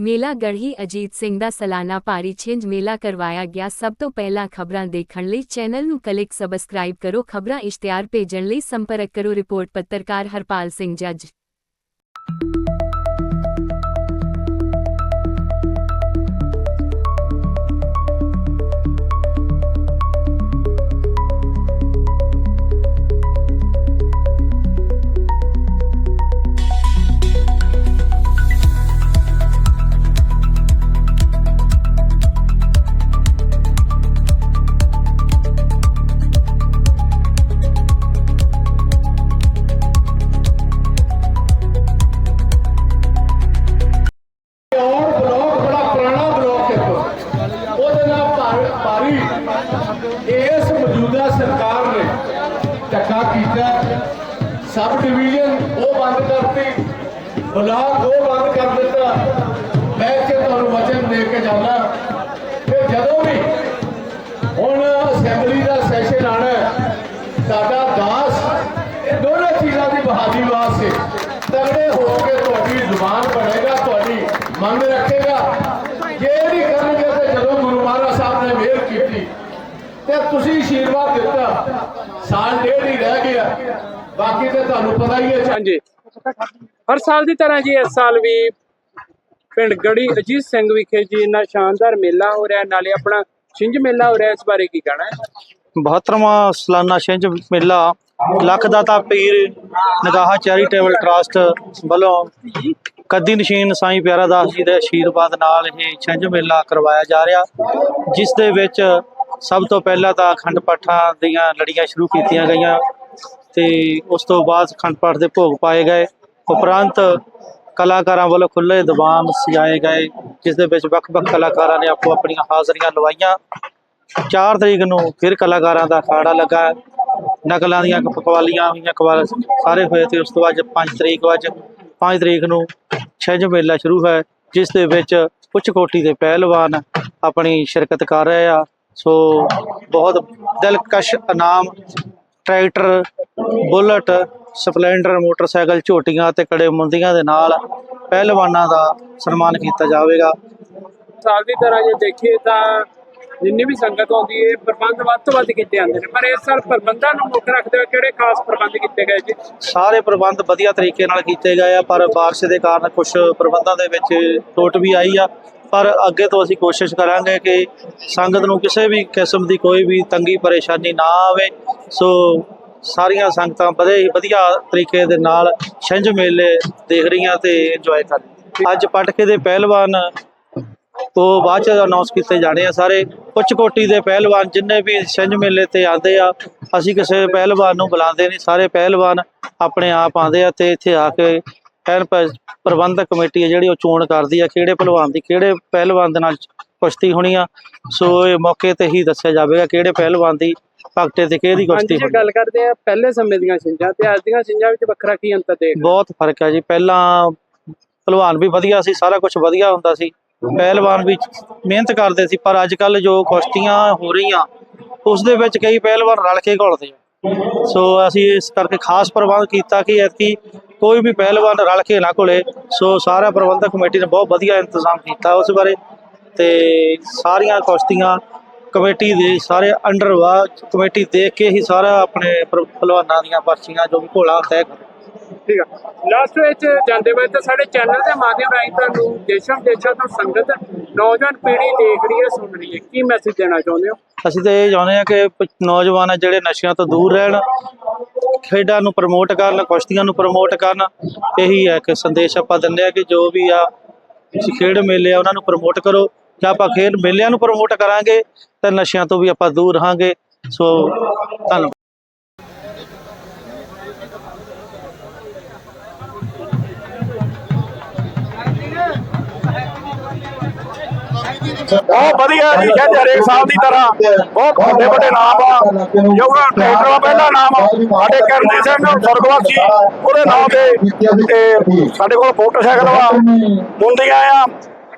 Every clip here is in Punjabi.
ਮੇਲਾ ਗੜ੍ਹੀ ਅਜੀਤ ਸਿੰਘ ਦਾ ਸਾਲਾਨਾ ਭਾਰੀ ਛਿੰਝ ਮੇਲਾ ਕਰਵਾਇਆ ਗਿਆ। ਸਭ ਤੋਂ ਪਹਿਲਾਂ ਖਬਰਾਂ ਦੇਖਣ ਲਈ ਚੈਨਲ ਨੂੰ ਕਲਿੱਕ ਸਬਸਕ੍ਰਾਈਬ ਕਰੋ। ਖਬਰਾਂ ਇਸ਼ਤਿਹਾਰ ਭੇਜਣ ਲਈ ਸੰਪਰਕ ਕਰੋ। ਰਿਪੋਰਟ ਪੱਤਰਕਾਰ ਹਰਪਾਲ ਸਿੰਘ ਜੱਜ। ਤੁਹਾਡੀ ਮੰਗ ਰੱਖੇਗਾ। ਜੇ ਨਹੀਂ ਕਰਨਗੇ ਤੇ ਜਦੋਂ ਗੁਰੂ ਮਹਾਰਾਜ ਸਾਹਿਬ ਨੇ ਮਿਹਰ ਕੀਤੀ ਤੇ ਤੁਸੀਂ ਆਸ਼ੀਰਵਾਦ ਦਿੱਤਾ। ਸਾਲ ਡੇਢ ਹੀ ਰਹਿ ਗਿਆ। ਬਾਕੀ ਤੇ ਤੁਹਾਨੂੰ ਪਤਾ ਹੀ ਹੈ। ਹਾਂਜੀ। ਹਰ ਸਾਲ ਦੀ ਤਰ੍ਹਾਂ ਜੀ ਇਸ ਸਾਲ ਵੀ ਪਿੰਡ ਗੜੀ ਅਜੀਤ ਸਿੰਘ ਵਿਖੇ ਜੀ ਇੰਨਾ ਸ਼ਾਨਦਾਰ ਮੇਲਾ ਹੋ ਰਿਹਾ। ਨਾਲੇ ਆਪਣਾ ਛਿੰਝ ਮੇਲਾ ਹੋ ਰਿਹਾ। ਇਸ ਬਾਰੇ ਕੀ ਕਹਿਣਾ ਹੈ? 72ਵਾਂ ਸਾਲਾਨਾ ਛਿੰਝ ਮੇਲਾ। ਲੱਖ ਦਾਤਾ ਪੀਰ ਨਗਾਹਾ ਚੈਰੀਟੇਬਲ ਟਰਸਟ ਵੱਲੋਂ ਕੱਦੀ ਨਸ਼ੀਨ ਸਾਈਂ ਪਿਆਰਾ ਦਾਸ ਜੀ ਦੇ ਆਸ਼ੀਰਵਾਦ ਨਾਲ ਇਹ ਛਿੰਝ ਮੇਲਾ ਕਰਵਾਇਆ ਜਾ ਰਿਹਾ, ਜਿਸ ਦੇ ਵਿੱਚ ਸਭ ਤੋਂ ਪਹਿਲਾਂ ਤਾਂ ਅਖੰਡ ਪਾਠਾਂ ਦੀਆਂ ਲੜੀਆਂ ਸ਼ੁਰੂ ਕੀਤੀਆਂ ਗਈਆਂ ਤੇ ਉਸ ਤੋਂ ਬਾਅਦ ਅਖੰਡ ਪਾਠ ਦੇ ਭੋਗ ਪਾਏ ਗਏ। ਉਪਰੰਤ ਕਲਾਕਾਰਾਂ ਵੱਲੋਂ ਖੁੱਲੇ ਦੀਵਾਨ ਸਜਾਏ ਗਏ, ਜਿਸ ਦੇ ਵਿੱਚ ਵੱਖ-ਵੱਖ ਕਲਾਕਾਰਾਂ ਨੇ ਆਪੋ ਆਪਣੀਆਂ ਹਾਜ਼ਰੀਆਂ ਲਵਾਈਆਂ। 4 ਤਰੀਕ ਨੂੰ ਫਿਰ ਕਲਾਕਾਰਾਂ ਦਾ ਅਖਾੜਾ ਲੱਗਾ। ਨਕਲਾਂ ਦੀਆਂ ਕਵਾਲੀਆਂ ਹੋਈਆਂ ਸਾਰੇ ਹੋਏ ਤੇ ਉਸ ਤੋਂ ਬਾਅਦ 5 ਤਰੀਕ ਵਜ 5 ਤਰੀਕ ਨੂੰ ਛਿੰਝ ਮੇਲਾ ਸ਼ੁਰੂ ਹੈ, ਜਿਸ ਦੇ ਵਿੱਚ ਉੱਚ ਕੋਟੀ ਦੇ ਪਹਿਲਵਾਨ ਆਪਣੀ ਸ਼ਿਰਕਤ ਕਰ ਰਹੇ ਆ। ਸੋ ਬਹੁਤ ਦਿਲਕਸ਼ ਇਨਾਮ, ਟਰੈਕਟਰ, ਬੁਲਟ, ਸਪਲੈਂਡਰ, ਮੋਟਰਸਾਈਕਲ, ਝੋਟੀਆਂ ਤੇ ਕੜੇ ਮੁੰਦੀਆਂ ਦੇ ਨਾਲ ਪਹਿਲਵਾਨਾਂ ਦਾ ਸਨਮਾਨ ਕੀਤਾ ਜਾਵੇਗਾ। ਸਾਲ ਦੀ ਤਰ੍ਹਾਂ ਜੇ ਦੇਖੀਏ ਤਾਂ ਜਿੰਨੀ ਵੀ ਸੰਗਤ ਆਉਂਦੀ ਹੈ ਪ੍ਰਬੰਧ ਵੱਧ ਤੋਂ ਵੱਧ ਕੀਤੇ ਜਾਂਦੇ ਨੇ। ਪਰ ਇਸ ਸਾਲ ਪ੍ਰਬੰਧਾਂ ਨੂੰ ਮੁੱਖ ਰੱਖਦੇ ਹੋਏ ਕਿਹੜੇ ਖਾਸ ਪ੍ਰਬੰਧ ਕੀਤੇ ਗਏ ਜੀ? ਸਾਰੇ ਪ੍ਰਬੰਧ ਵਧੀਆ ਤਰੀਕੇ ਨਾਲ ਕੀਤੇ ਗਏ ਆ, ਪਰ ਬਾਰਿਸ਼ ਦੇ ਕਾਰਨ ਕੁਝ ਪ੍ਰਬੰਧਾਂ ਦੇ ਵਿੱਚ ਟੁੱਟ ਵੀ ਆਈ ਆ। ਪਰ ਅੱਗੇ ਤੋਂ ਅਸੀਂ ਕੋਸ਼ਿਸ਼ ਕਰਾਂਗੇ ਕਿ ਸੰਗਤ ਨੂੰ ਕਿਸੇ ਵੀ ਕਿਸਮ ਦੀ ਕੋਈ ਵੀ ਤੰਗੀ ਪਰੇਸ਼ਾਨੀ ਨਾ ਆਵੇ। ਸੋ ਸਾਰੀਆਂ ਸੰਗਤਾਂ ਬੜੇ ਹੀ ਵਧੀਆ ਤਰੀਕੇ ਦੇ ਨਾਲ ਛਿੰਝ ਮੇਲੇ ਦੇਖ ਰਹੀਆਂ ਤੇ ਇੰਜੋਏ ਕਰ ਰਹੀਆਂ। ਅੱਜ ਪਟਕੇ ਦੇ ਪਹਿਲਵਾਨ ਤੋਂ ਬਾਅਦ ਚ ਅਨਾਉਂਸ ਕੀਤੇ ਜਾਣੇ ਆ ਸਾਰੇ। ਉੱਚ ਕੋਟੀ ਦੇ ਪਹਿਲਵਾਨ ਜਿੰਨੇ ਵੀ ਛਿੰਝ ਮੇਲੇ ਤੇ ਆਉਂਦੇ ਆ ਅਸੀਂ ਕਿਸੇ ਪਹਿਲਵਾਨ ਨੂੰ ਬੁਲਾਉਂਦੇ ਨਹੀਂ। ਸਾਰੇ ਪਹਿਲਵਾਨ ਆਪਣੇ ਆਪ ਆਉਂਦੇ ਆ ਤੇ ਇੱਥੇ ਆ ਕੇ ਐਨ ਪ੍ਰਬੰਧਕ ਕਮੇਟੀ ਹੈ ਜਿਹੜੀ ਉਹ ਚੋਣ ਕਰਦੀ ਆ ਕਿਹੜੇ ਪਹਿਲਵਾਨ ਦੀ ਕਿਹੜੇ ਪਹਿਲਵਾਨ ਦੇ ਨਾਲ ਕੁਸ਼ਤੀ ਹੋਣੀ ਆ। ਸੋ ਇਹ ਮੌਕੇ ਤੇ ਹੀ ਦੱਸਿਆ ਜਾਵੇਗਾ ਕਿਹੜੇ ਪਹਿਲਵਾਨ ਦੀ ਪਗਟੇ ਤੇ ਕਿਹਦੀ ਕੁਸ਼ਤੀ ਹੋਣੀ ਗੱਲ ਕਰਦੇ ਆ ਪਹਿਲੇ ਸਮੇਂ ਦੀਆਂ ਛਿੰਝਾਂ ਤੇ ਅੱਜ ਦੀਆਂ ਛਿੰਝਾਂ ਵਿੱਚ ਵੱਖਰਾ ਕੀ ਅੰਤਰ ਦੇਖ ਬਹੁਤ ਫ਼ਰਕ ਹੈ ਜੀ। ਪਹਿਲਾਂ ਪਹਿਲਵਾਨ ਵੀ ਵਧੀਆ ਸੀ ਸਾਰਾ ਕੁਝ ਵਧੀਆ ਹੁੰਦਾ ਸੀ। ਪਹਿਲਵਾਨ ਵੀ ਮਿਹਨਤ ਕਰਦੇ ਸੀ, ਪਰ ਅੱਜ ਕੱਲ ਜੋ ਕੁਸ਼ਤੀਆਂ ਹੋ ਰਹੀਆਂ ਉਸ ਦੇ ਵਿੱਚ ਕਈ ਪਹਿਲਵਾਨ ਰਲ ਕੇ ਘੁਲਦੇ ਆ। ਸੋ ਅਸੀਂ ਇਸ ਕਰਕੇ ਖਾਸ ਪ੍ਰਬੰਧ ਕੀਤਾ ਕਿ ਐਤਕੀ ਕੋਈ ਵੀ ਪਹਿਲਵਾਨ ਰਲ ਕੇ ਨਾ ਘੁਲੇ। ਸੋ ਸਾਰਾ ਪ੍ਰਬੰਧਕ ਕਮੇਟੀ ਨੇ ਬਹੁਤ ਵਧੀਆ ਇੰਤਜ਼ਾਮ ਕੀਤਾ ਉਸ ਬਾਰੇ ਤੇ ਸਾਰੀਆਂ ਕੁਸ਼ਤੀਆਂ ਕਮੇਟੀ ਦੇ ਸਾਰੇ ਅੰਡਰ ਵਾ ਕਮੇਟੀ ਦੇਖ ਕੇ ਹੀ ਸਾਰਾ ਆਪਣੇ ਪਹਿਲਵਾਨਾਂ ਦੀਆਂ ਪਰਚੀਆਂ ਜੋ ਵੀ ਘੋਲਾ ਤੈਅ ਠੀਕ ਆ। ਲਾਸਟ ਵਿੱਚ ਜਾਂਦੇ ਹੋਏ ਤਾਂ ਸਾਡੇ ਚੈਨਲ ਦੇ ਮਾਧਿਅਮ ਰਾਹੀਂ ਤੁਹਾਨੂੰ ਦੇਸ਼ਾਂ ਵਿਦੇਸ਼ਾਂ ਤੋਂ ਸੰਗਤ, ਨੌਜਵਾਨ ਪੀੜ੍ਹੀ ਦੇਖ ਰਹੀ ਹੈ, ਸੁਣ ਰਹੀ ਹੈ। ਕੀ ਮੈਸੇਜ ਦੇਣਾ ਚਾਹੁੰਦੇ ਹੋ? ਅਸੀਂ ਤਾਂ ਇਹ ਚਾਹੁੰਦੇ ਹਾਂ ਕਿ ਨੌਜਵਾਨ ਆ ਜਿਹੜੇ ਨਸ਼ਿਆਂ ਤੋਂ ਦੂਰ ਰਹਿਣ, ਖੇਡਾਂ ਨੂੰ ਪ੍ਰਮੋਟ ਕਰਨ, ਕੁਸ਼ਤੀਆਂ ਨੂੰ ਪ੍ਰਮੋਟ ਕਰਨ, ਇਹੀ ਹੈ ਕਿ ਸੰਦੇਸ਼ ਆਪਾਂ ਦਿੰਦੇ ਆ ਕਿ ਜੋ ਵੀ ਆ ਖੇਡ ਮੇਲੇ ਆ, ਉਹਨਾਂ ਨੂੰ ਪ੍ਰਮੋਟ ਕਰੋ। ਜਾਂ ਆਪਾਂ ਖੇਡ ਮੇਲਿਆਂ ਨੂੰ ਪ੍ਰਮੋਟ ਕਰਾਂਗੇ, ਤਾਂ ਨਸ਼ਿਆਂ ਤੋਂ ਵੀ ਆਪਾਂ ਦੂਰ ਰਹਾਂਗੇ। ਸੋ, ਧੰਨਵਾਦ। ਬਹੁਤ ਵਧੀਆ ਜੀ ਸ਼ਾਇਦ ਹਰੇਕ ਸਾਲ ਦੀ ਤਰ੍ਹਾਂ। ਬਹੁਤ ਵੱਡੇ ਵੱਡੇ ਨਾਮ ਆ। ਜਿਹੜਾ ਟਰੈਕਟਰ ਦਾ ਪਹਿਲਾ ਨਾਮ ਸਾਡੇ ਕਰਨਜੀਤ ਸਿੰਘ ਸੁਰਗਵਾਸੀ ਉਹਦੇ ਨਾਮ ਤੇ ਸਾਡੇ ਕੋਲ ਮੋਟਰਸਾਈਕਲ ਵਾ। ਮੁੰਡੀਆਂ ਆ।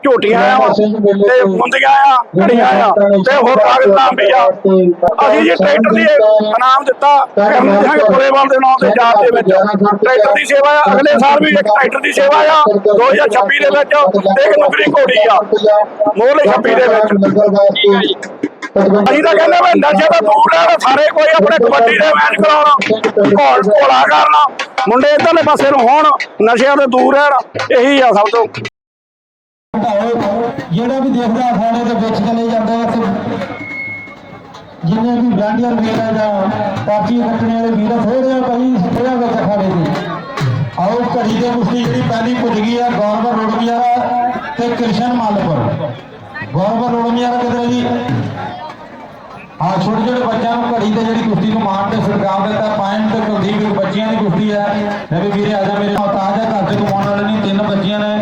ਝੋਟੀਆਂ ਆ ਤੇ ਮੁੰਦੀਆਂ ਆ ਘੜੀਆਂ ਆ ਤੇ ਹੋਰ ਕਾਗਜ਼ ਵੀ ਆ। ਅਸੀਂ ਜੀ ਟਰੈਕਟਰ ਦੀ ਇਨਾਮ ਦਿੱਤਾ ਸਿੰਘ ਪੁਰੇਵਾਲ ਦੇ ਨਾਮ ਦੇ ਜਾਤ ਦੇ ਵਿੱਚ ਟਰੈਕਟਰ ਦੀ ਸੇਵਾ ਆ। ਅਗਲੇ ਸਾਲ ਵੀ ਇੱਕ ਟਰੈਕਟਰ ਦੀ ਸੇਵਾ ਆ। 2026 ਦੇ ਵਿੱਚ ਤੇ ਇੱਕ ਨੁਕਰੀ ਘੋੜੀ ਆ। ਮੋਹਲੇ 26 ਦੇ ਵਿੱਚ। ਅਸੀਂ ਤਾਂ ਕਹਿੰਦੇ ਵੀ ਨਸ਼ੇ ਤੋਂ ਦੂਰ ਰਹਿਣਾ ਸਾਰੇ ਕੋਈ ਆਪਣੇ ਕਬੱਡੀ ਦੇ ਮੈਚ ਕਰਾਉਣ ਘੋਲ ਘੋਲਾ ਕਰਨਾ। ਮੁੰਡੇ ਇਧਰਲੇ ਪਾਸੇ ਨੂੰ ਹੋਣ ਨਸ਼ਿਆਂ ਤੋਂ ਦੂਰ ਰਹਿਣ। ਇਹੀ ਆ ਸਭ ਤੋਂ। ਜਿਹੜਾ ਵੀ ਦੇਖਦਾ ਅਖਾੜੇ ਦੇ ਵਿੱਚ ਚਲੇ ਜਾਂਦਾ ਹੈ ਤੇ ਜਿੰਨੇ ਵੀ ਗਾਂਡੀਆਂ ਵਗੈਰਾ ਜਾਂ ਪਾਰਟੀ ਕੱਟਣੇ ਵਾਲੇ ਵੀਰ ਆ, ਆ ਭਾਈ ਸਪਰੇਆਂ ਵਿੱਚ ਅਖਾੜੇ ਦੇ ਆਓ ਘੜੀ ਦੇ ਕੁਸ਼ਤੀ ਜਿਹੜੀ ਪਹਿਲੀ ਪੁੱਜ ਗਈ ਆ ਗੌਰਵਰ ਰੋੜਮੀਆ ਤੇ ਕ੍ਰਿਸ਼ਨ ਮਾਲਪੁਰ। ਗੌਰਵਰ ਰੋੜਮੀਆ ਕਿਧਰ ਜੀ? ਹਾਂ ਛੋਟੇ ਛੋਟੇ ਬੱਚਿਆਂ ਨੂੰ ਘੜੀ ਤੇ ਜਿਹੜੀ ਕੁਸ਼ਤੀ ਨੂੰ ਮਾਣ ਤੇ ਸਰਕਾਰ ਦਿੱਤਾ ਪਾਇਨ ਤੇ ਕੁਲਦੀਪ ਬੱਚਿਆਂ ਦੀ ਕੁਸ਼ਤੀ ਹੈ। ਲੈ ਵੀ ਵੀਰੇ ਆਜਾ ਮੇਰੇ ਤਾਜ ਹੈ ਘਰ ਤੇ ਕਮਾਉਣ ਵਾਲੇ ਨਹੀਂ ਤਿੰਨ ਬੱਚੀਆਂ ਨੇ।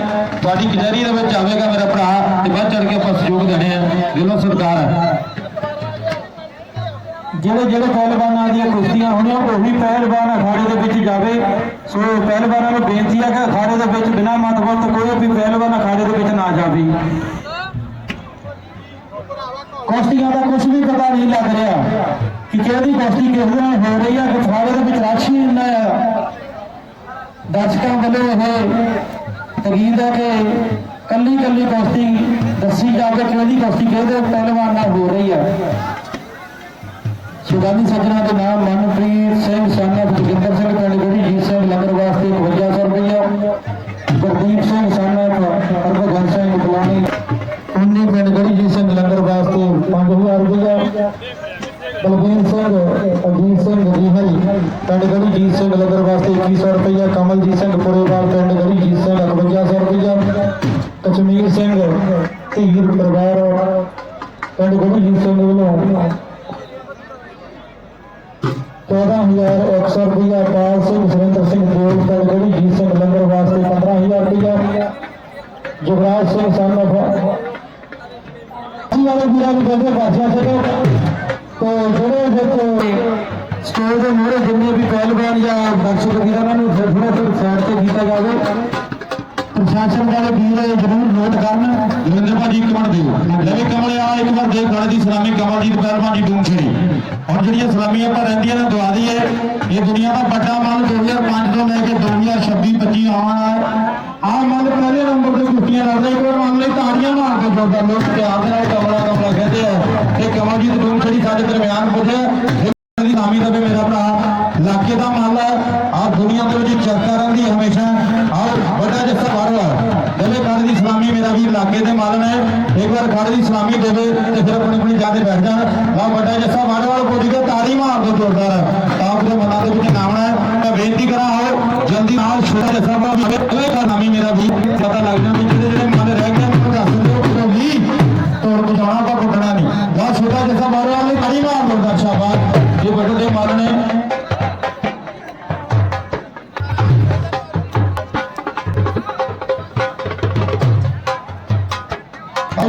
ਤੁਹਾਡੀ ਕਚਹਿਰੀ ਦੇ ਵਿੱਚ ਆਵੇਗਾ ਮੇਰਾ ਭਰਾ ਤੇ ਵੱਧ ਚੜ ਕੇ ਆਪਾਂ ਸਹਿਯੋਗ ਦੇਣੇ ਆ। ਦਿਲੋਂ ਸਰਕਾਰ। ਹੈ ਜਿਹੜੇ ਜਿਹੜੇ ਪਹਿਲਵਾਨਾਂ ਦੀਆਂ ਕੁਸ਼ਤੀਆਂ ਹੋਣੀਆਂ, ਉਹੀ ਪਹਿਲਵਾਨ ਅਖਾੜੇ ਦੇ ਵਿੱਚ ਜਾਵੇ। ਸੋ ਪਹਿਲਵਾਨਾਂ ਨੂੰ ਬੇਨਤੀ ਹੈ ਕਿ ਅਖਾੜੇ ਦੇ ਵਿੱਚ ਬਿਨਾਂ ਮਤਬਲ ਤੋਂ ਕੋਈ ਵੀ ਪਹਿਲਵਾਨ ਅਖਾੜੇ ਦੇ ਵਿੱਚ ਨਾ ਜਾਵੇ। ਕੁਸ਼ਤੀਆਂ ਦਾ ਕੁਝ ਵੀ ਪਤਾ ਨਹੀਂ ਲੱਗ ਰਿਹਾ ਕਿ ਕਿਹੜੀ ਕੁਸ਼ਤੀ ਕਿਸ ਨਾਲ ਹੋ ਰਹੀ ਹੈ ਕਿ ਅਖਾੜੇ ਦੇ ਵਿੱਚ ਰਸ਼ ਹੀ ਇੰਨਾ ਆ। ਦਰਸ਼ਕਾਂ ਵੱਲੋਂ ਇਹ ਤਗੀਦ ਹੈ ਕਿ ਕੱਲੀ ਕੱਲੀ ਕੁਸ਼ਤੀ ਦੱਸੀ ਜਾਵੇ ਕਿਹੜੀ ਕੁਸ਼ਤੀ ਕਿਹਦੇ ਪਹਿਲਵਾਨ ਨਾਲ ਹੋ ਰਹੀ ਹੈ ਸੁਦਾਨੀ ਸੱਜਣਾ ਦੇ ਨਾਮ ਮਨਪ੍ਰੀਤ ਸਿੰਘ ਸਾਨਾ, ਜੋਗਿੰਦਰ ਸਿੰਘ ਪਿੰਡ ਗੁਰੀ ਜੀਤ ਸਿੰਘ ਲੰਗਰ ਵਾਸਤੇ 5200 ਰੁਪਇਆ ਗੁਰਦੀਪ ਸਿੰਘ ਸਾਨਾ, ਹਰਭਜਨ ਸਿੰਘ ਬੁਲਾਣੀ, ਉਨੀ ਪਿੰਡ ਗੁਰੀ ਸਿੰਘ ਲੰਗਰ ਵਾਸਤੇ 5000 ਰੁਪਇਆ ਬਲਬੀਰ ਸਿੰਘ, ਅਜੀਤ ਸਿੰਘ ਰੀਹਲ ਪਿੰਡ ਗੜੀਜੀਤ ਸਿੰਘ ਲੰਗਰ ਵਾਸਤੇ 2100 ਰੁਪਇਆ ਕਮਲਜੀਤ ਸਿੰਘ ਪੁਰੇਵਾਲ ਪਿੰਡ ਗੜੀਜੀਤ ਸਿੰਘ ਕਸ਼ਮੀਰ ਸਿੰਘ ਧੀਰ ਪਰਿਵਾਰ ਪਿੰਡ ਗੜੀ ਸਿੰਘ ਵੱਲੋਂ 14100 ਰੁਪਇਆ ਪਾਲ ਸਿੰਘ ਸੁਰਿੰਦਰ ਸਿੰਘ ਗੋਲ ਪਿੰਡ ਗੜੀ ਸਿੰਘ ਲੰਗਰ ਵਾਸਤੇ 15000 ਰੁਪਇਆ ਜਗਰਾਜ ਸਿੰਘ ਸਾਨਾ ਜੀ ਵਾਲੇ ਵੀਰਾਂ ਨੂੰ ਕਹਿੰਦੇ ਬਾਜੀਆਂ ਛੱਡੋ ਤੇ ਜਿਹੜੇ ਵਿੱਚ ਸਟੇਜ ਦੇ ਮੋਹਰੇ ਜਿੰਨੇ ਵੀ ਪਹਿਲਵਾਨ ਜਾਂ ਦਰਸ਼ਕ ਵੀਰਾਂ ਨੂੰ ਥੋੜਾ ਥੋੜਾ ਸਾਈਡ ਤੇ ਕੀਤਾ ਜਾਵੇ। ਪ੍ਰਸ਼ਾਸਨ ਵਾਲੇ ਵੀਰ ਜਰੂਰ ਨੋਟ ਕਰਨ। ਨਰਿੰਦਰ ਭਾਜੀ, ਇੱਕ ਮਿੰਟ ਦਿਓ। ਲੈ ਵੀ ਆ, ਇੱਕ ਵਾਰ ਦੇ ਗੜ ਦੀ ਸਲਾਮੀ ਕਮਲਜੀਤ ਪਹਿਲਵਾਨ ਜੀ ਡੂਮ ਛੜੀ ਹੁਣ ਜਿਹੜੀਆਂ ਸਲਾਮੀਆਂ ਆਪਾਂ ਰਹਿੰਦੀਆਂ ਨੇ, ਦਵਾ ਦਈਏ। ਇਹ ਦੁਨੀਆ ਦਾ ਵੱਡਾ ਮਨ 2005 ਤੋਂ ਲੈ ਕੇ 2026 25 ਆਉਣ ਆ ਆਹ ਮਨ ਪਹਿਲੇ ਨੰਬਰ ਤੇ ਕੁਸ਼ਤੀਆਂ ਲੜਦਾ, ਇੱਕ ਵਾਰ ਮੰਨ ਤਾੜੀਆਂ ਮਾਰ ਕੇ ਜੋੜਦਾ ਲੋਕ ਪਿਆਰ ਦੇ ਨਾਲ ਕਮਲਾ ਕਮਲਾ ਕਹਿੰਦੇ ਆ ਇਹ ਕਮਲਜੀਤ ਡੂਮ ਛੜੀ ਸਾਡੇ ਦਰਮਿਆਨ ਪੁੱਜਿਆ। ਦੀ ਨਾਮੀ ਮੇਰਾ ਭਰਾ। ਇਲਾਕੇ ਦਾ ਮਾਲ ਹੈ। ਆ ਦੁਨੀਆ ਦੇ ਵਿੱਚ ਚਰਚਾ ਰਹਿੰਦੀ ਹੈ ਹਮੇਸ਼ਾ। ਆਓ ਵੱਡਾ ਜੱਸਾ ਬਾਰਵਾ ਦੇਵੇ ਕਾਲ ਦੀ ਸਲਾਮੀ ਮੇਰਾ ਵੀ ਇਲਾਕੇ ਦੇ ਮਾਲ ਨੇ ਇੱਕ ਵਾਰ ਕਾਲ ਦੀ ਸਲਾਮੀ ਦੇਵੇ ਤੇ ਫਿਰ ਆਪਣੀ ਆਪਣੀ ਜਾ ਬੈਠ ਜਾਣ। ਆ ਵੱਡਾ ਜੱਸਾ ਬਾਰਵਾ ਪੁੱਜ ਕੇ ਤਾੜੀ ਮਾਰ ਦੋ ਜ਼ੋਰਦਾਰ। ਤਾਂ ਉਹਦੇ ਮਨਾਂ ਦੇ ਵਿੱਚ ਨਾਮਣਾ ਹੈ। ਮੈਂ ਬੇਨਤੀ ਕਰਾਂ, ਆਓ ਜਲਦੀ ਨਾਲ ਛੋਟਾ ਜੱਸਾ ਬਾਰਵਾ ਇਹ ਕਾ ਨਾਮੀ ਮੇਰਾ ਵੀ ਪਤਾ ਲੱਗ ਜਾਂਦਾ ਜਿਹੜੇ ਜਿਹੜੇ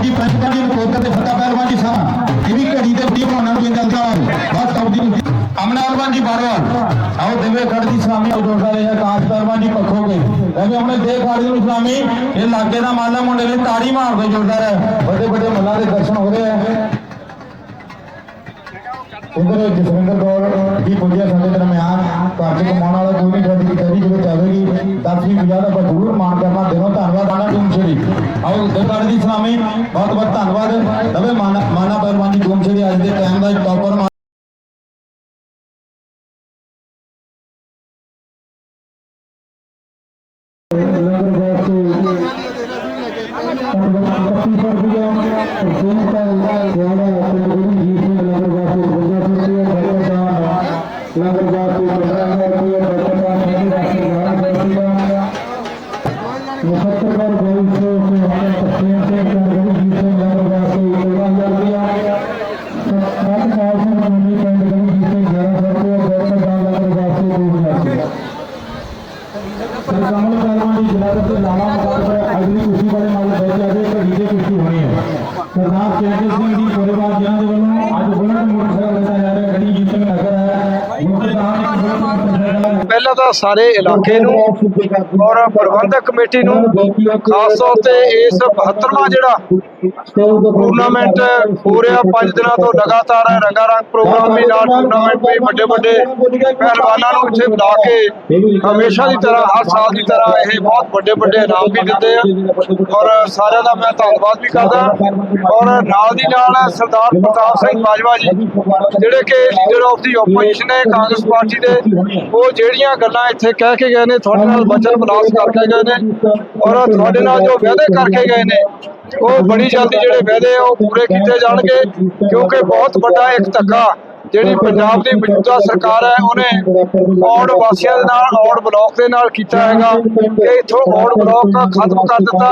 ਜੀ ਪੰਚਪਾਲ ਜੀ ਕੋਲਕਾਤਾ ਦੇ ਫਤਾ ਪਹਿਲਵਾਨ ਜੀ ਸਾਹਿਬ ਇਹ ਘੜੀ ਤੇ ਵੀਡੀਓ ਬਣਾਉਣ ਨੂੰ ਜਲਦਾ ਬਸ ਆਉ ਜੀ। ਅਮਨਾ ਜੀ ਬਾਰਵਾਲ ਆਓ ਦੇਵੇ ਖੜ ਦੀ ਸਲਾਮੀ ਉਹ ਜੋੜਦਾ ਰਿਹਾ ਕਾਸ਼ ਪਹਿਲਵਾਨ ਜੀ ਪੱਖੋ ਗਏ ਐਵੇਂ ਆਪਣੇ ਦੇ ਖਾੜੀ ਨੂੰ ਸਲਾਮੀ। ਇਹ ਲਾਗੇ ਦਾ ਮਾਲਾ ਮੁੰਡੇ ਨੇ ਤਾੜੀ ਮਾਰਦੇ ਜੋੜਦਾ ਰਿਹਾ ਵੱਡੇ ਵੱਡੇ ਮੱਲਾਂ ਦੇ ਦਰਸ਼ਨ ਹੋ ਰਹੇ ਆ। ਉਧਰ ਜਸਵਿੰਦਰ ਕੌਰ ਦੀ ਪੁੱਜਿਆ ਸਾਡੇ ਦਰਮਿਆਨ। ਘਰ ਚ ਕਮਾਉਣ ਵਾਲਾ ਕੋਈ ਨਹੀਂ ਸਾਡੀ ਕਚਹਿਰੀ ਦੇ ਵਿੱਚ ਆਵੇਗੀ 10 ਪੰਜਾਹ ਦਾ ਜ਼ਰੂਰ ਮਾਣ ਕਰਨਾ ਦਿਨੋਂ ਧੰਨਵਾਦ ਆਣਾ ਡੂਮਛੜੀ ਆਓ ਦਰਬਾਰ ਦੀ ਸਲਾਮੀ ਬਹੁਤ ਬਹੁਤ ਧੰਨਵਾਦ। ਦਵੇ ਮਾਨਾ ਮਾਨਾ ਪਹਿਲਵਾਨ ਜੀ ਡੂਮਛੜੀ ਅੱਜ ਦੇ ਟਾਈਮ ਦਾ ਟੌਪਰ ਸਾਰੇ ਇਲਾਕੇ ਨੂੰ ਔਰ ਪ੍ਰਬੰਧਕ ਕਮੇਟੀ ਨੂੰ ਖਾਸ ਤੌਰ ਤੇ ਇਸ 72ਵਾਂ ਜਿਹੜਾ ਟੂਰਨਾਮੈਂਟ ਹੋ ਰਿਹਾ 5 ਦਿਨਾਂ ਤੋਂ ਲਗਾਤਾਰ ਹੈ। ਰੰਗਾ ਪ੍ਰੋਗਰਾਮ ਵੀ ਨਾਲ ਟੂਰਨਾਮੈਂਟ ਵੀ ਵੱਡੇ ਵੱਡੇ ਪਹਿਲਵਾਨਾਂ ਨੂੰ ਇੱਥੇ ਬੁਲਾ ਕੇ ਹਮੇਸ਼ਾ ਦੀ ਤਰ੍ਹਾਂ, ਹਰ ਸਾਲ ਦੀ ਤਰ੍ਹਾਂ ਇਹ ਬਹੁਤ ਵੱਡੇ ਵੱਡੇ ਇਨਾਮ ਵੀ ਦਿੰਦੇ ਆ। ਔਰ ਸਾਰਿਆਂ ਦਾ ਮੈਂ ਧੰਨਵਾਦ ਵੀ ਕਰਦਾ। ਔਰ ਨਾਲ ਦੀ ਨਾਲ ਸਰਦਾਰ ਪ੍ਰਤਾਪ ਸਿੰਘ ਬਾਜਵਾ ਜੀ, ਜਿਹੜੇ ਕਿ ਲੀਡਰ ਆਫ ਦੀ ਆਪੋਜੀਸ਼ਨ ਹੈ ਕਾਂਗਰਸ ਪਾਰਟੀ ਦੇ, ਉਹ ਜਿਹੜੀਆਂ ਗੱਲਾਂ ਇੱਥੇ ਕਹਿ ਕੇ ਗਏ ਨੇ, ਤੁਹਾਡੇ ਨਾਲ ਵਚਨ ਬਲਾਸ ਕਰਕੇ ਗਏ ਨੇ। ਔਰ ਤੁਹਾਡੇ ਨਾਲ ਜੋ ਵਾਅਦੇ ਕਰਕੇ ਗਏ ਨੇ, ਉਹ ਬੜੀ ਜਲਦੀ ਜਿਹੜੇ ਵਾਅਦੇ ਆ, ਉਹ ਪੂਰੇ ਕੀਤੇ ਜਾਣਗੇ, ਕਿਉਂਕਿ ਬਹੁਤ ਵੱਡਾ ਇੱਕ ਧੱਕਾ ਜਿਹੜੀ ਪੰਜਾਬ ਦੀ ਮੌਜੂਦਾ ਸਰਕਾਰ ਹੈ ਉਹਨੇ ਔੜ ਵਾਸੀਆਂ ਦੇ ਨਾਲ ਔੜ ਬਲਾਕ ਦੇ ਨਾਲ ਕੀਤਾ ਹੈਗਾ ਕਿ ਇਥੋਂ ਔੜ ਬਲਾਕ ਖਤਮ ਕਰ ਦਿੱਤਾ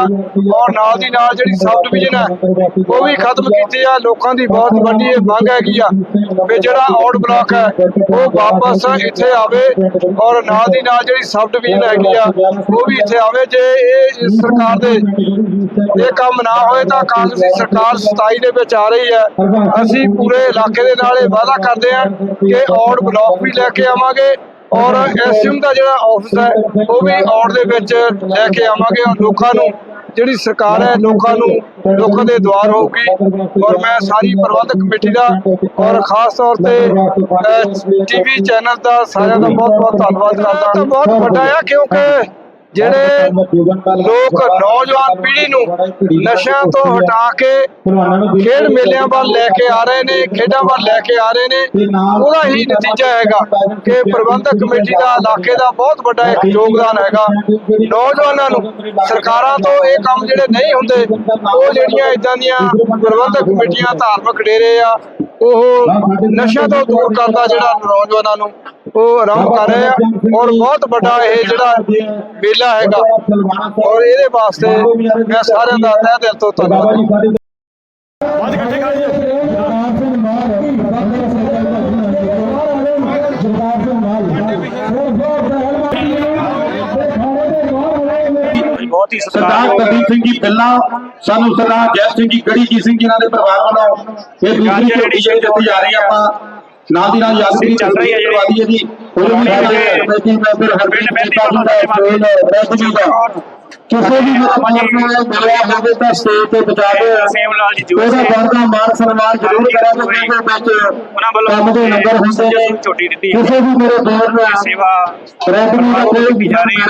ਔਰ ਨਾਲ ਦੀ ਨਾਲ ਜਿਹੜੀ ਸਬ ਡਿਵੀਜ਼ਨ ਹੈ ਉਹ ਵੀ ਖਤਮ ਕੀਤੀ ਆ ਲੋਕਾਂ ਦੀ ਬਹੁਤ ਵੱਡੀ ਇਹ ਮੰਗ ਹੈਗੀ ਆ ਵੀ ਜਿਹੜਾ ਔੜ ਬਲਾਕ ਹੈ ਉਹ ਵਾਪਸ ਇੱਥੇ ਆਵੇ ਔਰ ਨਾਲ ਦੀ ਨਾਲ ਜਿਹੜੀ ਸਬ ਡਿਵੀਜ਼ਨ ਹੈਗੀ ਆ ਉਹ ਵੀ ਇੱਥੇ ਆਵੇ ਜੇ ਇਹ ਇਸ ਸਰਕਾਰ ਦੇ ਇਹ ਕੰਮ ਨਾ ਹੋਏ ਤਾਂ ਕਾਂਗਰਸੀ ਸਰਕਾਰ 27 ਦੇ ਵਿੱਚ ਆ ਰਹੀ ਹੈ ਅਸੀਂ ਪੂਰੇ ਇਲਾਕੇ ਦੇ ਨਾਲ ਇਹ ਵਾਅਦਾ ਕਰਦੇ ਹਾਂ ਕਿ ਔੜ ਬਲਾਕ ਵੀ ਲੈ ਕੇ ਆਵਾਂਗੇ ਔਰ ਐਸਐਮ ਦਾ ਜਿਹੜਾ ਆਫਿਸ ਹੈ, ਉਹ ਵੀ ਔੜ ਦੇ ਵਿੱਚ ਲੈ ਕੇ ਆਵਾਂਗੇ ਔਰ ਲੋਕਾਂ ਨੂੰ, ਜਿਹੜੀ ਸਰਕਾਰ ਹੈ, ਲੋਕਾਂ ਨੂੰ, ਲੋਕਾਂ ਦੇ ਦੁਆਰ ਹੋਊਗੀ। ਔਰ ਮੈਂ ਸਾਰੀ ਪ੍ਰਬੰਧਕ ਕਮੇਟੀ ਦਾ ਔਰ ਖਾਸ ਤੌਰ ਤੇ ਟੀਵੀ ਚੈਨਲ ਦਾ ਸਾਰਿਆਂ ਦਾ ਬਹੁਤ ਬਹੁਤ ਧੰਨਵਾਦ ਕਰਦਾ। ਬਹੁਤ ਵੱਡਾ ਆ, ਕਿਉਂਕਿ ਜਿਹੜੇ ਲੋਕ ਨੌਜਵਾਨ ਪੀੜ੍ਹੀ ਨੂੰ ਨਸ਼ਿਆਂ ਤੋਂ ਹਟਾ ਕੇ ਖੇਡ ਮੇਲਿਆਂ ਵੱਲ ਲੈ ਕੇ ਆ ਰਹੇ ਨੇ, ਖੇਡਾਂ ਵੱਲ ਲੈ ਕੇ ਆ ਰਹੇ ਨੇ, ਉਹਦਾ ਹੀ ਨਤੀਜਾ ਹੈਗਾ ਕਿ ਪ੍ਰਬੰਧਕ ਕਮੇਟੀ ਦਾ ਇਲਾਕੇ ਦਾ ਬਹੁਤ ਵੱਡਾ ਇੱਕ ਯੋਗਦਾਨ ਹੈਗਾ। ਨੌਜਵਾਨਾਂ ਨੂੰ ਸਰਕਾਰਾਂ ਤੋਂ ਇਹ ਕੰਮ ਜਿਹੜੇ ਨਹੀਂ ਹੁੰਦੇ, ਉਹ ਜਿਹੜੀਆਂ ਇਦਾਂ ਦੀਆਂ ਪ੍ਰਬੰਧਕ ਕਮੇਟੀਆਂ ਧਾਰਮਿਕ ਡੇਰੇ ਆ, ਉਹ ਨਸ਼ਿਆਂ ਤੋਂ ਦੂਰ ਕਰਦਾ ਜਿਹੜਾ ਨੌਜਵਾਨਾਂ ਨੂੰ ਉਹ ਆਰਾਮ ਕਰ ਰਹੇ ਆ। ਔਰ ਬਹੁਤ ਵੱਡਾ ਇਹ ਜਿਹੜਾ ਮੇਲਾ ਹੈਗਾ। ਔਰ ਇਹਦੇ ਵਾਸਤੇ ਮੈਂ ਸਾਰਿਆਂ ਦਾ ਤਹਿ ਦਿਲ ਤੋਂ ਧੰਨਵਾਦ ਬਹੁਤ ਹੀ ਸਰਦਾਰ ਪ੍ਰਦੀਪ ਸਿੰਘ ਜੀ ਪਹਿਲਾਂ ਸਾਨੂੰ ਸਰਦਾਰ ਜੈ ਸਿੰਘ ਜੀ ਗੜੀ ਜੀ ਸਿੰਘ ਜਿਨ੍ਹਾਂ ਦੇ ਪਰਿਵਾਰ ਵੱਲੋਂ ਇਹ ਦੂਸਰੀ ਝੋਟੀ ਜਿਹੜੀ ਦਿੱਤੀ ਜਾ ਰਹੀ ਹੈ ਆਪਾਂ ਨਾਲ ਦੀ ਨਾਲ ਯਾਦਗਾਰੀ ਚੱਲ ਰਹੀ ਹੈ ਜਿਹੜੀ। ਜੀ ਉਹ ਵੀ ਸਾਡੇ ਕਮੇਟੀ ਮੈਂਬਰ ਹਰਪ੍ਰੀਤ ਸਿੰਘ ਦਾ ਰੈਡ ਜੀ ਦਾ ਕਿਸੇ ਵੀ ਮੇਰਾ ਮਨ ਨੂੰ ਮਿਲਿਆ ਹੋਵੇ ਤਾਂ ਸਟੇਜ ਤੇ ਬਚਾ ਕੇ ਸੇਮ ਲਾਲ ਜੀ ਉਹਦਾ ਬਣਦਾ ਮਾਨ ਸਨਮਾਨ ਜ਼ਰੂਰ ਕਰਾਂਗੇ ਕਿਉਂਕਿ ਵਿੱਚ ਉਹਨਾਂ ਵੱਲੋਂ ਕੰਮ ਦੇ ਨੰਬਰ ਹੁੰਦੇ ਨੇ। ਝੋਟੀ ਦਿੱਤੀ ਹੈ। ਕਿਸੇ ਵੀ ਮੇਰੇ ਦੌਰ ਨੂੰ ਸੇਵਾ ਰੈਡ ਜੀ ਦਾ ਕੋਈ ਵੀ ਜਾ ਰਹੀ ਹੈ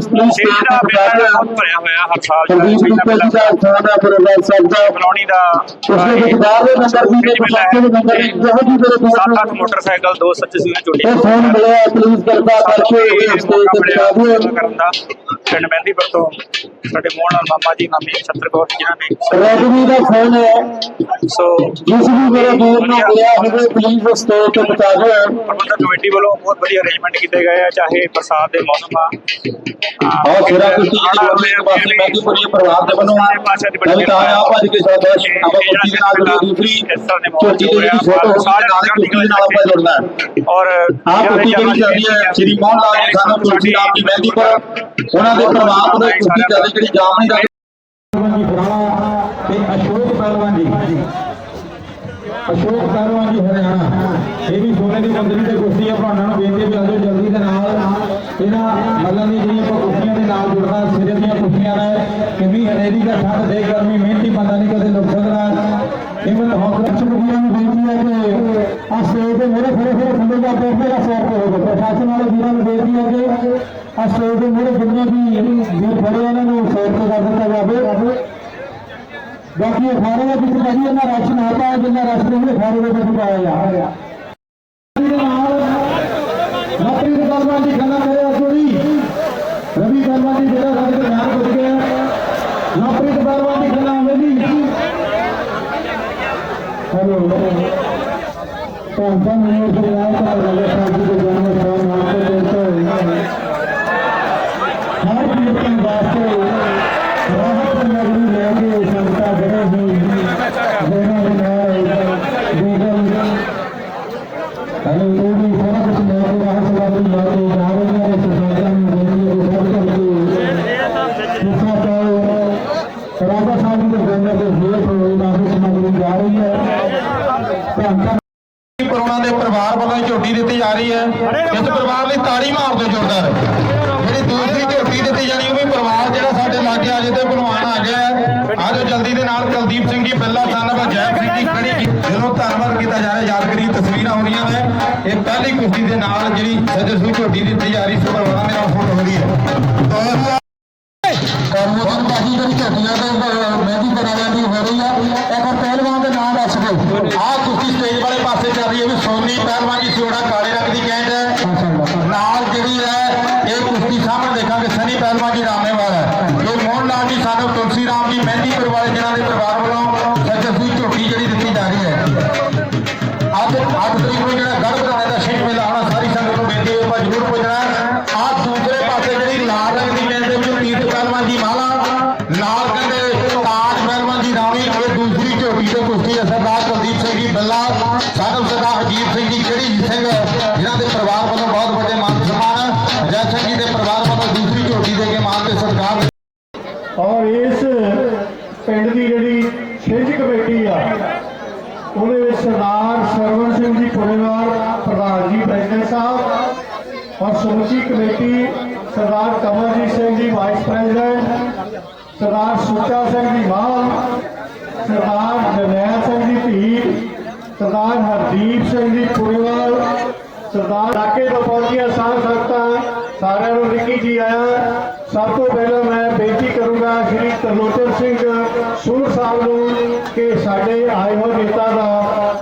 ਸਟੇਜ ਦਾ ਤੇ ਬਚਾ ਮੇਲਾ ਕੇ ਬਹੁਤ ਭਰਿਆ ਹੋਇਆ ਹਰ ਸਾਲ ਜੀ ਜਿਹੜਾ ਦਾ ਮੇਲਾ ਸਾਡਾ ਪਰਿਵਾਰ ਸਕਦਾ ਕਲੋਨੀ ਦਾ ਉਸਨੇ ਵਿਚਾਰ ਦੇ ਨੰਬਰ ਵੀ ਦੇ ਵਿਸਾਖੀ ਦੇ ਨੰਬਰ ਵੀ ਜਿਹੋ ਜੀ ਮੇਰੇ ਦੋਸਤ ਸੱਤ ਅੱਠ ਮੋਟਰਸਾਈਕਲ ਦੋ ਸੱਚ ਸੀਆਂ ਝੋਟੀ। ਇਹ ਫੋਨ ਮਿਲਿਆ ਪਲੀਜ਼ ਕਿਰਪਾ ਕਰਕੇ ਇਸ ਤੇ ਬਚਾ ਦਿਓ। ਕਰਨ ਦਾ। ਪਿੰਡ ਮਹਿੰਦੀਪੁਰ ਤੋਂ ਸਾਡੇ ਮੋਹਨ ਲਾਲ ਮਾਮਾ ਜੀ ਮਾਮੀ ਛਤਰਕੌਰ ਜਿਨ੍ਹਾਂ ਨੇ। ਰੈਡਮੀ ਦਾ ਫੋਨ ਹੈ। ਸੋ ਜਿਸ ਵੀ ਮੇਰੇ ਦੋਸਤ ਨੂੰ ਮਿਲਿਆ ਹੋਵੇ ਪਲੀਜ਼ ਉਸ ਤੇ ਬਚਾ ਦਿਓ। ਪ੍ਰਬੰਧਕ ਕਮੇਟੀ ਵੱਲੋਂ ਬਹੁਤ ਵਧੀਆ ਅਰੇਂਜਮੈਂਟ ਕੀਤੇ ਗਏ ਆ ਚਾਹੇ ਬਰਸਾਤ ਦੇ ਮੌਸਮ ਆ। ਆਹ ਸਿਰਾ ਕੁਸ਼ਤੀ ਦੀ ਇੱਕ ਪਾਸੇ ਮੈਗੀ ਪੁਰੀ ਪਰਿਵਾਰ ਦੇ ਵੱਲੋਂ ਮੈਂ ਤਾਂ ਆ। ਭੱਜ ਕੇ ਸਾਡਾ ਆਪਾਂ ਕੁਸ਼ਤੀ ਦੇ ਨਾਲ ਜੁੜੀ ਦੂਸਰੀ ਝੋਟੀ ਦੇ ਜਿਹੜੀ ਫੋਟੋ ਹੋਊਗੀ ਨਾਲ ਕੁਸ਼ਤੀ ਦੇ ਨਾਲ ਆਪਾਂ ਜੁੜਨਾ ਹੈ। ਔਰ ਆਹ ਕੁਸ਼ਤੀ ਜਿਹੜੀ ਚੱਲਦੀ ਹੈ ਸ਼੍ਰੀ ਮੋਹਨ ਲਾਲ ਜੀ ਸਾਨੂੰ ਤੁਲਸੀ ਰਾਮ ਦੀ ਮਹਿੰਦੀ ਪਰ ਉਹਨਾਂ ਦੇ ਪਰਿਵਾਰ ਨੂੰ ਕੁਸ਼ਤੀ ਚੱਲਦੀ ਜਿਹੜੀ ਜਾਮਣੀ ਦਾ ਜੀ ਫਰਾਣਾ ਤੇ ਅਸ਼ੋਕ ਪਹਿਲਵਾਨ ਜੀ। ਅਸ਼ੋਕ ਪਹਿਲਵਾਨ ਜੀ ਹਰਿਆਣਾ। ਇਹ ਵੀ ਸੋਨੇ ਦੀ ਮੰਦਰੀ ਤੇ ਕੁਸ਼ਤੀ ਆ ਭਰਾਵਾਂ ਨੂੰ ਬੇਨਤੀ ਵੀ ਆਜੋ ਜਲਦੀ ਦੇ ਨਾਲ ਇਹਨਾਂ ਮੱਲਾਂ ਦੀ ਜਿਹੜੀਆਂ ਆਪਾਂ ਕੁਸ਼ਤੀਆਂ ਦੇ ਨਾਲ ਜੁੜਨਾ ਸਿਰੇ ਦੀਆਂ ਕੁਸ਼ਤੀਆਂ ਨੇ ਕਿੰਨੀ ਹਨੇਰੀ ਦਾ ਠੰਡ ਦੇ ਗਰਮੀ ਮਿਹਨਤੀ ਬੰਦਾ ਨਹੀਂ ਕਦੇ ਲੁੱਟ ਸਕਦਾ ਇਹਨਾਂ ਹੌਸਲਾ ਚੁਗੀਆਂ ਨੂੰ ਬੇਨਤੀ ਹੈ ਕਿ ਆ ਸਟੇਜ ਤੇ ਮੇਰੇ ਖੜੇ ਖੜੇ ਥੱਲੇ ਦਾ ਪੇਪਰ ਦਾ ਸੌਰ ਹੋਵੇ। ਪ੍ਰਸ਼ਾਸਨ ਵਾਲੇ ਵੀਰਾਂ ਨੂੰ ਬੇਨਤੀ ਹੈ ਕਿ ਆ ਸਟੇਜ ਦੇ ਮੇਰੇ ਜਿੰਨੇ ਵੀ ਵੀਰ ਖੜੇ ਇਹਨਾਂ ਨੂੰ ਸੌਰ ਤੋਂ ਕਰ ਦਿੱਤਾ ਜਾਵੇ। ਬਾਕੀ ਅਖਾੜੇ ਦੇ ਵਿੱਚ ਕਦੀ ਇਹਨਾਂ ਰਸ਼ ਨਾ ਪਾਇਆ ਜਿੰਨਾ ਰਸ਼ ਉਹਨੇ ਅਖਾੜੇ ਦੇ ਵਿੱਚ ਪਾਇਆ ਜਾ ਰਿਹਾ ਨੌਕਰੀ ਦੇ ਦੀ ਖੰਨਾ ਮੇਰੇ ਅਸੂਰੀ ਰਵੀ ਦਰਬਾਰ ਦੀ ਜਿਹੜਾ ਸਾਡੇ ਤੇ ਧਿਆਨ ਗਿਆ। ਨੌਕਰੀ ਦੇ ਦਰਬਾਰ ਦੀ ਖੰਨਾ ਮੇਰੀ ਹੈਲੋ ਤਾਂ ਤਾਂ ਮੈਨੂੰ ਝੋਟੀਆਂ ਦੇ ਮਹਿੰਦੀ ਕਰਾਇਆ ਦੀ ਹੋ ਰਹੀ ਆ। ਇੱਕ ਪਹਿਲਵਾਨ ਦੇ ਨਾਮ ਦੱਸ ਦਿਓ। ਆਹ ਕੁਸ਼ਤੀ ਸਟੇਜ ਵਾਲੇ ਪਾਸੇ ਚੱਲ ਰਹੀ ਹੈ ਵੀ ਸੋਨੀ ਪਹਿਲਵਾਨ ਜੀ ਸਿਉੜਾ ਕਾਲੇ ਰੰਗ ਦੀ ਕੈਂਟ ਹੈ। ਨਾਲ ਜਿਹੜੀ ਹੈ ਇਹ ਕੁਸ਼ਤੀ ਸਾਹਮਣੇ ਦੇਖਾਂਗੇ ਸਨੀ ਪਹਿਲਵਾਨ ਜੀ ਰਾਮੇਵਾਲ ਹੈ। ਇਹ ਮੋਹਨ ਲਾਲ ਜੀ ਸਾਨੂੰ ਤੁਲਸੀ ਰਾਮ ਜੀ ਮਹਿੰਦੀਪੁਰ ਵਾਲੇ ਜਿਨ੍ਹਾਂ ਦੇ ਪਰਿਵਾਰ ਵੱਲੋਂ ਸੱਜੇ ਸੂਈ ਝੋਟੀ ਜਿਹੜੀ ਦਿੱਤੀ ਜਾ ਰਹੀ ਹੈ। ਅੱਜ ਅੱਜ ਤਰੀਕ ਨੂੰ ਜਿਹੜਾ ਗੜ ਬਣਾਉਣੇ ਦਾ ਸ਼ਿਕ ਮੇਲਾ ਆਉਣਾ ਸਾਰੀ ਸੰਗਤ ਨੂੰ ਬੇਨਤੀ ਹੈ ਆਪਾਂ ਜ਼ਰੂਰ ਪੁੱਜਣਾ ਆਹ ਦੂਸਰੇ ਪਾਸੇ ਜਿਹੜੀ ਲਾਲ ਰੰਗ ਦੀ ਕਹਿੰਦੇ ਵਿੱਚ ਤੀਰਥ ਪਹਿਲਵਾਨ ਦੀ ਮਾਲਾ ਸਰਦਾਰ ਸੁੱਚਾ ਸਿੰਘ ਜੀ ਮਾਨ ਸਰਦਾਰ ਜਰਨੈਲ ਸਿੰਘ ਜੀ ਧੀ, ਸਰਦਾਰ ਹਰਦੀਪ ਸਿੰਘ ਜੀ ਪੁਰੇਵਾਲ ਸਰਦਾਰ ਇਲਾਕੇ ਤੋਂ ਪਹੁੰਚੀਆਂ ਸਾਧ ਸੰਗਤਾਂ, ਸਾਰਿਆਂ ਨੂੰ ਨਿੱਕੀ ਜੀ ਆਇਆ, ਸਭ ਤੋਂ ਪਹਿਲਾਂ ਮੈਂ ਬੇਨਤੀ ਕਰੂੰਗਾ ਸ਼੍ਰੀ ਤਰਲੋਚਨ ਸਿੰਘ ਸੂਰ ਸਾਹਿਬ ਨੂੰ ਕਿ ਸਾਡੇ ਆਏ ਹੋਏ ਨੇਤਾ ਦਾ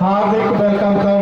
ਹਾਰਦਿਕ ਵੈਲਕਮ ਕਰ